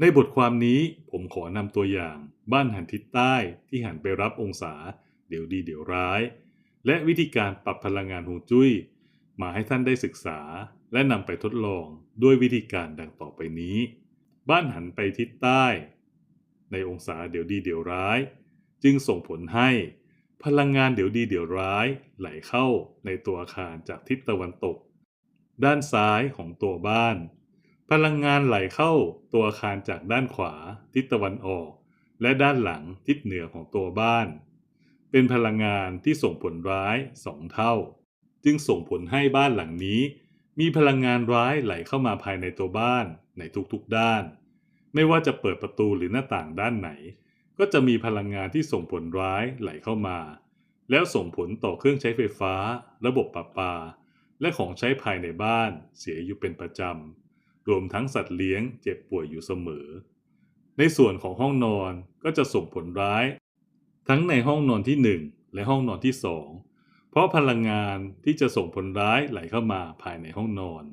ในบทความนี้ผมขอนำตัวอย่างบ้านหันทิศใต้ที่หันไปรับองศา เดี๋ยวดีเดี๋ยวร้าย และวิธีการปรับพลังงานฮวงจุ้ย มาให้ท่านได้ศึกษา และนำไปทดลองด้วยวิธีการดังต่อไปนี้ บ้านหันไปทิศใต้ ในองศาเดี๋ยวดีเดี๋ยวร้าย จึงส่งผลให้ พลังงานเดี๋ยวดีเดี๋ยวร้ายไหลเข้าในตัวอาคารจากทิศตะวันตก ด้านซ้ายของตัวบ้าน พลังงานไหลเข้าตัวอาคารจากด้านขวา ทิศตะวันออก และด้านหลังทิศเหนือของตัวบ้าน เป็นพลังงานที่ส่งผลร้ายสองเท่า จึงส่งผลให้บ้านหลังนี้ มีพลังงานร้ายไหลเข้ามาภายในตัวบ้านในทุกๆด้าน ไม่ว่าจะเปิดประตูหรือหน้าต่างด้านไหน ก็จะมีพลังงานที่ส่งผลร้ายไหลเข้ามา แล้วส่งผลต่อเครื่องใช้ไฟฟ้า ระบบประปา และของใช้ภายในบ้านเสียอยู่เป็นประจำ รวมทั้งสัตว์เลี้ยงเจ็บป่วยอยู่เสมอ ในส่วนของห้องนอนก็จะส่งผลร้าย ทั้งในห้องนอนที่ 1 และห้องนอนที่ 2 เพราะพลังงานที่จะส่งผลร้ายไหลเข้ามาภายในห้องนอน